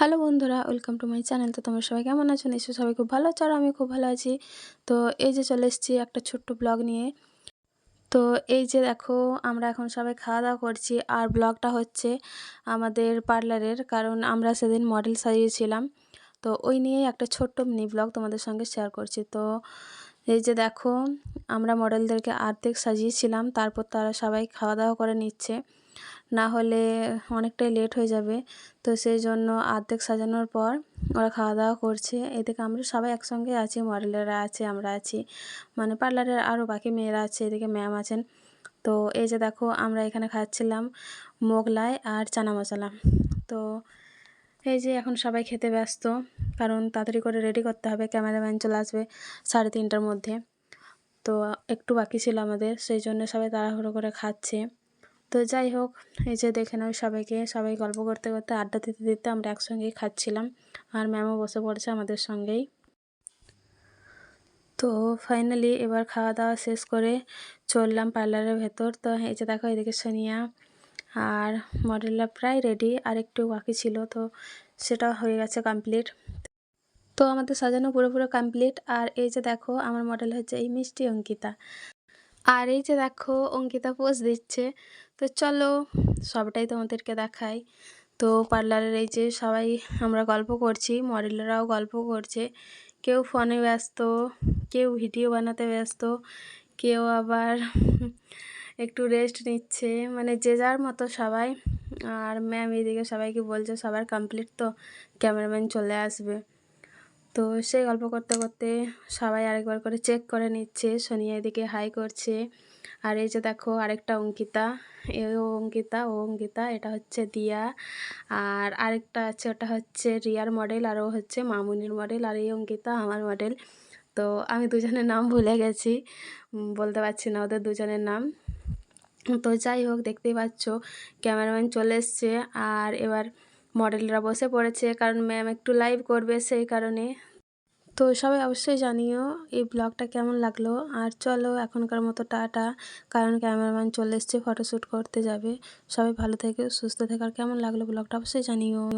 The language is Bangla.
হ্যালো বন্ধুরা, ওয়েলকাম টু মাই চ্যানেল। তো তোমরা সবাই কেমন আছো? নিশ্চয়ই সবাই খুব ভালো আছো আর আমি খুব ভালো আছি। তো এই যে চলে এসেছি একটা ছোট্ট ব্লগ নিয়ে। তো এই যে দেখো, আমরা এখন সবাই খাওয়া দাওয়া করছি আর ব্লগটা হচ্ছে আমাদের পার্লারের, কারণ আমরা সেদিন মডেল সাজিয়েছিলাম। তো ওই নিয়েই একটা ছোট্ট মিনি ব্লগ তোমাদের সঙ্গে শেয়ার করছি। তো এই যে দেখো, আমরা মডেলদেরকে আর্ধেক সাজিয়েছিলাম, তারপর তারা সবাই খাওয়া দাওয়া করে নিচ্ছে। না হলে অনেকটাই লেট হয়ে যাবে। তো সেই জন্য আর্ধেক সাজানোর পর ওরা খাওয়া দাওয়া করছে। এদিকে আমরা সবাই একসঙ্গে আছি, মডেলেরা আছে, আমরা আছি। মানে পার্লারের আরও বাকি মেয়েরা আছে, এদিকে ম্যাম আছেন। তো এই যে দেখো, আমরা এখানে খাচ্ছিলাম মোগলাই আর চানা মশলা। তো এই যে এখন সবাই খেতে ব্যস্ত, কারণ তাড়াতাড়ি করে রেডি করতে হবে। ক্যামেরাম্যান চলে আসবে সাড়ে তিনটার মধ্যে। তো একটু বাকি ছিল আমাদের সেই জন্য সবাই তাড়াহুড়ো করে খাচ্ছে। তো যাই হোক, এই যে দেখে নাও সবাইকে, সবাই গল্প করতে করতে আড্ডা দিতে দিতে আমরা একসঙ্গেই খাচ্ছিলাম। আর ম্যামও বসে পড়েছে আমাদের সঙ্গেই। তো ফাইনালি এবার খাওয়া দাওয়া শেষ করে চললাম পার্লারের ভেতর। তো এই যে দেখো, এদিকে সোনিয়া আর মডেলটা প্রায় রেডি আর একটু বাকি ছিল। তো সেটা হয়ে গেছে কমপ্লিট তো আমাদের সাজানো পুরোপুরো কমপ্লিট আর এই যে দেখো, আমার মডেল হচ্ছে এই মিষ্টি অঙ্কিতা। আর এই যে দেখো, অঙ্কিতা পোজ দিচ্ছে। তো চলো, সবটাই তোমাদেরকে দেখাই। তো পার্লারের এই যে সবাই আমরা গল্প করছি, মডেলরাও গল্প করছে। কেউ ফোনে ব্যস্ত, কেউ ভিডিও বানাতে ব্যস্ত, কেউ আবার একটু রেস্ট নিচ্ছে। মানে যে যার মতো সবাই। আর ম্যাম এইদিকে সবাইকে বলছে, সবার কমপ্লিট তো ক্যামেরাম্যান চলে আসবে। তো সেই গল্প করতে করতে সবাই আরেকবার করে চেক করে নিচ্ছে। সোনিয়া এদিকে হাই করছে। আর এই যে দেখো আরেকটা অঙ্কিতা। এ অঙ্কিতা, ও অঙ্কিতা, এটা হচ্ছে দিয়া। আর আরেকটা আছে, ওটা হচ্ছে রিয়ার মডেল আর ও হচ্ছে মামুনির মডেল আর এই অঙ্কিতা আমার মডেল তো আমি দুজনের নাম ভুলে গেছি বলতে পারছি না ওদের দুজনের নাম। তো যাই হোক, দেখতেই পাচ্ছ ক্যামেরাম্যান চলে এসছে। আর এবার মডেলরা বসে পড়েছে, কারণ ম্যাম একটু লাইভ করবে সেই কারণে। তো সবাই অবশ্যই জানিও এই ব্লগটা কেমন লাগল। আর চলো এখনকার মতো টাটা, কারণ ক্যামেরাম্যান চলে এসছে ফটোশ্যুট করতে যাবে। সবাই ভালো থেকে, সুস্থ থাকার কেমন লাগল ব্লগটা অবশ্যই জানিও।